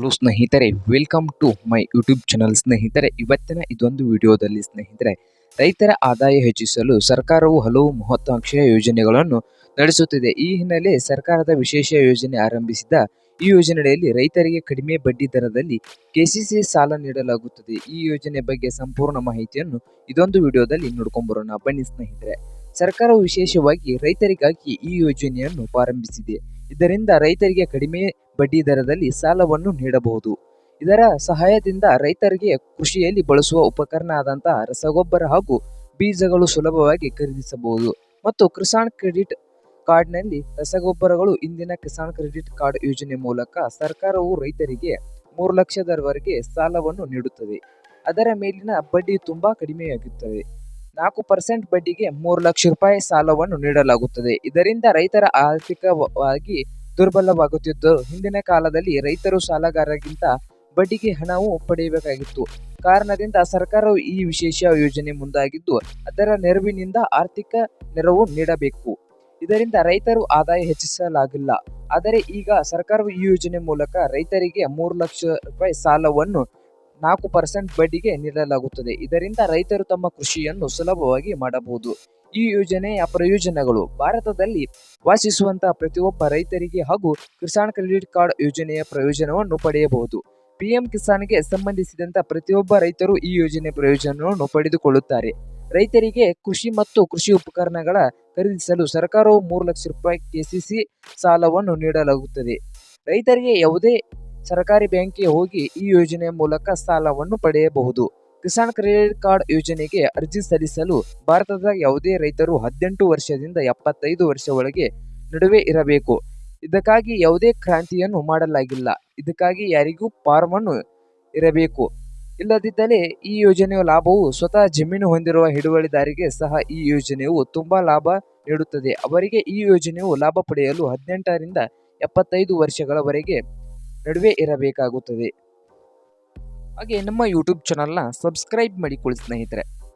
Hello ಸ್ನೇಹಿತರೆ welcome to my YouTube channel ಸ್ನೇಹಿತರೆ, ಇವತ್ತಿನ ಇದೊಂದು ವಿಡಿಯೋದಲ್ಲಿ ಸ್ನೇಹಿತರೆ, ರೈತರ ಆದಾಯ ಹೆಚ್ಚಿಸಲು ಸರ್ಕಾರವು ಹಲವು ಮಹತ್ವಾಕಾಂಕ್ಷೆಯ ಯೋಜನೆಗಳನ್ನು ನಡೆಸುತ್ತಿದೆ. ಈ ಹಿನ್ನೆಲೆ ಸರ್ಕಾರದ ವಿಶೇಷ ಯೋಜನೆ ಆರಂಭಿಸಿದ ಈ ಯೋಜನೆಯಲ್ಲಿ ರೈತರಿಗೆ ಕಡಿಮೆ ಬಡ್ಡಿ ದರದಲ್ಲಿ ಕೆಸಿಸಿ ಸಾಲ ನೀಡಲಾಗುತ್ತದೆ. ಈ ಯೋಜನೆ ಬಗ್ಗೆ ಸಂಪೂರ್ಣ ಮಾಹಿತಿಯನ್ನು ಇದೊಂದು ವಿಡಿಯೋದಲ್ಲಿ ನೋಡ್ಕೊಂಬರೋಣ. ಬನ್ನಿ ಸ್ನೇಹಿತರೆ, ಸರ್ಕಾರವು ವಿಶೇಷವಾಗಿ ರೈತರಿಗಾಗಿ ಈ ಯೋಜನೆಯನ್ನು ಪ್ರಾರಂಭಿಸಿದೆ. ಇದರಿಂದ ರೈತರಿಗೆ ಕಡಿಮೆ ಬಡ್ಡಿ ದರದಲ್ಲಿ ಸಾಲವನ್ನು ನೀಡಬಹುದು. ಇದರ ಸಹಾಯದಿಂದ ರೈತರಿಗೆ ಕೃಷಿಯಲ್ಲಿ ಬಳಸುವ ಉಪಕರಣ ಆದಂತಹ ರಸಗೊಬ್ಬರ ಹಾಗೂ ಬೀಜಗಳು ಸುಲಭವಾಗಿ ಖರೀದಿಸಬಹುದು. ಮತ್ತು ಕಿಸಾನ್ ಕ್ರೆಡಿಟ್ ಕಾರ್ಡ್ನಲ್ಲಿ ರಸಗೊಬ್ಬರಗಳು ಇಂದಿನ ಕಿಸಾನ್ ಕ್ರೆಡಿಟ್ ಕಾರ್ಡ್ ಯೋಜನೆ ಮೂಲಕ ಸರ್ಕಾರವು ರೈತರಿಗೆ ಮೂರು ಲಕ್ಷದವರೆಗೆ ಸಾಲವನ್ನು ನೀಡುತ್ತದೆ. ಅದರ ಮೇಲಿನ ಬಡ್ಡಿ ತುಂಬಾ ಕಡಿಮೆಯಾಗುತ್ತದೆ. ನಾಲ್ಕು ಪರ್ಸೆಂಟ್ ಬಡ್ಡಿಗೆ ಮೂರು ಲಕ್ಷ ರೂಪಾಯಿ ಸಾಲವನ್ನು ನೀಡಲಾಗುತ್ತದೆ. ಇದರಿಂದ ರೈತರ ಆರ್ಥಿಕವಾಗಿ ದುರ್ಬಲವಾಗುತ್ತಿದ್ದು. ಹಿಂದಿನ ಕಾಲದಲ್ಲಿ ರೈತರು ಸಾಲಗಾರರಿಗಿಂತ ಬಡ್ಡಿಗೆ ಹಣವು ಪಡೆಯಬೇಕಾಗಿತ್ತು. ಕಾರಣದಿಂದ ಸರ್ಕಾರವು ಈ ವಿಶೇಷ ಯೋಜನೆ ಮುಂದಾಗಿದ್ದು, ಅದರ ನೆರವಿನಿಂದ ಆರ್ಥಿಕ ನೆರವು ನೀಡಬೇಕು. ಇದರಿಂದ ರೈತರು ಆದಾಯ ಹೆಚ್ಚಿಸಲಾಗಿಲ್ಲ. ಆದರೆ ಈಗ ಸರ್ಕಾರವು ಈ ಯೋಜನೆ ಮೂಲಕ ರೈತರಿಗೆ ಮೂರು ಲಕ್ಷ ರೂಪಾಯಿ ಸಾಲವನ್ನು ನಾಲ್ಕು ಪರ್ಸೆಂಟ್ ಬಡ್ಡಿಗೆ ನೀಡಲಾಗುತ್ತದೆ. ಇದರಿಂದ ರೈತರು ತಮ್ಮ ಕೃಷಿಯನ್ನು ಸುಲಭವಾಗಿ ಮಾಡಬಹುದು. ಈ ಯೋಜನೆಯ ಪ್ರಯೋಜನಗಳು. ಭಾರತದಲ್ಲಿ ವಾಸಿಸುವಂತಹ ಪ್ರತಿಯೊಬ್ಬ ರೈತರಿಗೆ ಹಾಗೂ ಕಿಸಾನ್ ಕ್ರೆಡಿಟ್ ಕಾರ್ಡ್ ಯೋಜನೆಯ ಪ್ರಯೋಜನವನ್ನು ಪಡೆಯಬಹುದು. ಪಿಎಂ ಕಿಸಾನ್ಗೆ ಸಂಬಂಧಿಸಿದಂತ ಪ್ರತಿಯೊಬ್ಬ ರೈತರು ಈ ಯೋಜನೆ ಪ್ರಯೋಜನವನ್ನು ಪಡೆದುಕೊಳ್ಳುತ್ತಾರೆ. ರೈತರಿಗೆ ಕೃಷಿ ಮತ್ತು ಕೃಷಿ ಉಪಕರಣಗಳ ಖರೀದಿಸಲು ಸರ್ಕಾರವು ಮೂರು ಲಕ್ಷ ರೂಪಾಯಿ ಕೆಸಿಸಿ ಸಾಲವನ್ನು ನೀಡಲಾಗುತ್ತದೆ. ರೈತರಿಗೆ ಯಾವುದೇ ಸರ್ಕಾರಿ ಬ್ಯಾಂಕಿಗೆ ಹೋಗಿ ಈ ಯೋಜನೆಯ ಮೂಲಕ ಸಾಲವನ್ನು ಪಡೆಯಬಹುದು. ಕಿಸಾನ್ ಕ್ರೆಡಿಟ್ ಕಾರ್ಡ್ ಯೋಜನೆಗೆ ಅರ್ಜಿ ಸಲ್ಲಿಸಲು ಭಾರತದ ಯಾವುದೇ ರೈತರು ಹದಿನೆಂಟು ವರ್ಷದಿಂದ ಎಪ್ಪತ್ತೈದು ವರ್ಷ ಒಳಗೆ ನಡುವೆ ಇರಬೇಕು. ಇದಕ್ಕಾಗಿ ಯಾವುದೇ ಕ್ರಾಂತಿಯನ್ನು ಮಾಡಲಾಗಿಲ್ಲ. ಇದಕ್ಕಾಗಿ ಯಾರಿಗೂ ಫಾರ್ಮ್ ಅನ್ನು ಇರಬೇಕು. ಇಲ್ಲದಿದ್ದರೆ ಈ ಯೋಜನೆಯ ಲಾಭವು ಸ್ವತಃ ಜಮೀನು ಹೊಂದಿರುವ ಹಿಡುವಳಿದಾರಿಗೆ ಸಹ ಈ ಯೋಜನೆಯು ತುಂಬಾ ಲಾಭ ನೀಡುತ್ತದೆ. ಅವರಿಗೆ ಈ ಯೋಜನೆಯು ಲಾಭ ಪಡೆಯಲು ಹದಿನೆಂಟರಿಂದ ಎಪ್ಪತ್ತೈದು ವರ್ಷಗಳವರೆಗೆ ನಡುವೆ ಇರಬೇಕಾಗುತ್ತದೆ. ಹಾಗೆ ನಮ್ಮ ಯೂಟ್ಯೂಬ್ ಚಾನಲ್ನ ಸಬ್ಸ್ಕ್ರೈಬ್ ಮಾಡಿಕೊಳ್ಳಿ ಸ್ನೇಹಿತರೆ.